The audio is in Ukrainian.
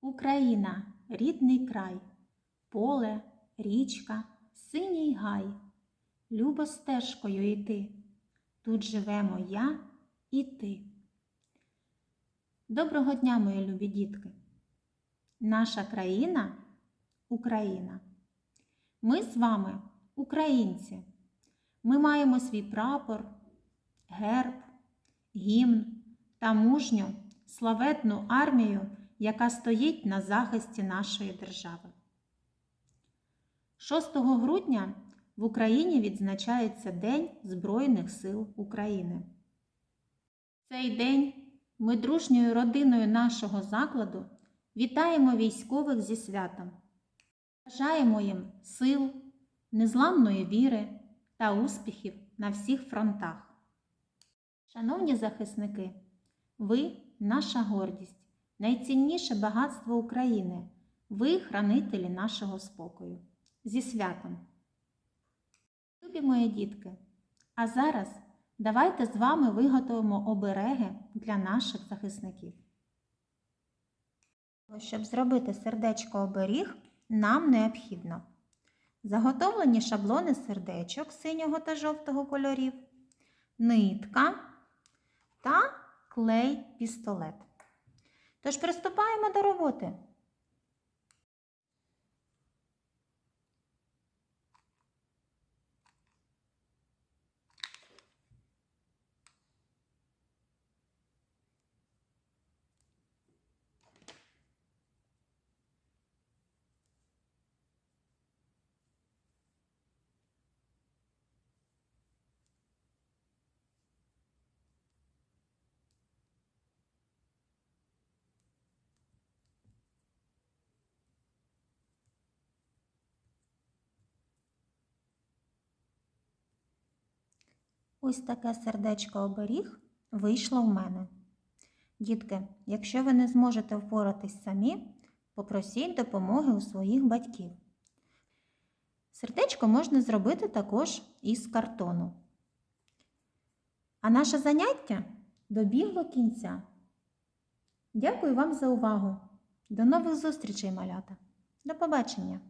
Україна, рідний край, поле, річка, синій гай. Любо стежкою йти. Тут живемо я і ти. Доброго дня, мої любі дітки! Наша країна Україна. Ми з вами українці. Ми маємо свій прапор, герб, гімн та мужню славетну армію, яка стоїть на захисті нашої держави. 6 грудня в Україні відзначається День Збройних сил України. Цей день ми дружньою родиною нашого закладу вітаємо військових зі святом. Бажаємо їм сил, незламної віри та успіхів на всіх фронтах. Шановні захисники, ви наша гордість, найцінніше багатство України. Ви хранителі нашого спокою. Зі святом! Любі мої дітки! А зараз давайте з вами виготовимо обереги для наших захисників. Щоб зробити сердечко оберіг, нам необхідно заготовлені шаблони сердечок синього та жовтого кольорів, нитка та клей пістолет. Тож приступаємо до роботи. Ось таке сердечко оберіг вийшло в мене. Дітки, якщо ви не зможете впоратись самі, попросіть допомоги у своїх батьків. Сердечко можна зробити також із картону. А наше заняття добігло кінця. Дякую вам за увагу. До нових зустрічей, малята. До побачення!